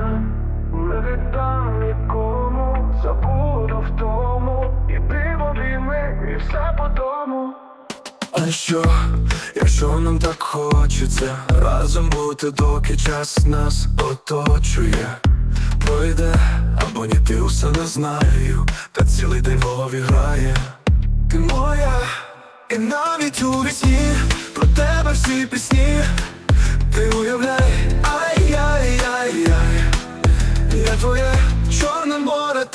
нам не віддам і все по дому. А що, якщо нам так хочеться? Разом бути, доки час нас оточує, пройде або ні, ти усе не знаю, та цілий день в голові і навіть у вісні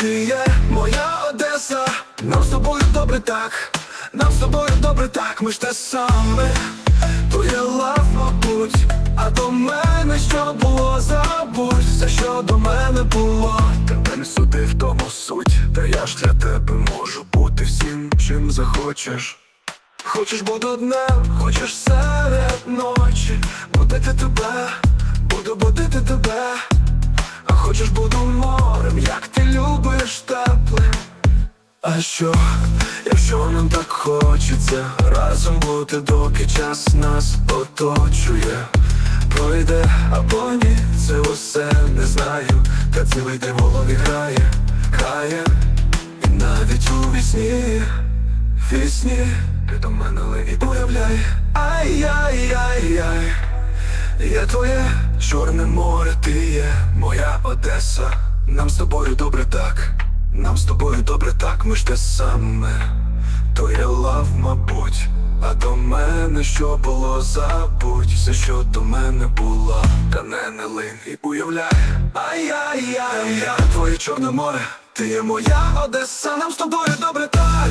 ти є моя Одеса. Нам з тобою добре так, нам з тобою добре так, ми ж те саме, то є лав, мабуть, а до мене що було, забудь все, що до мене було. Тебе не суди в тому суть, та я ж для тебе можу бути всім, чим захочеш. Хочеш буду днем, хочеш серед ночі Будити тебе, буду будити тебе А хочеш буду морем, як ти любиш А що, якщо нам так хочеться Разом бути, доки час нас оточує. Пройде або ні, це усе не знаю. Та цілий день грає, грає. І навіть у вісні Вісні, ти до мене лині уявляй. Ай-яй-яй-яй Я твоє чорне море, ти є моя Одеса. Нам з тобою добре так, нам з тобою добре так, ми ж те саме. То я лав, мабуть, а до мене що було, забудь. Все, що до мене було, та не не лин. І уявляй, ай-яй-яй, я твоє чорне море, ти є моя Одеса, нам з тобою добре так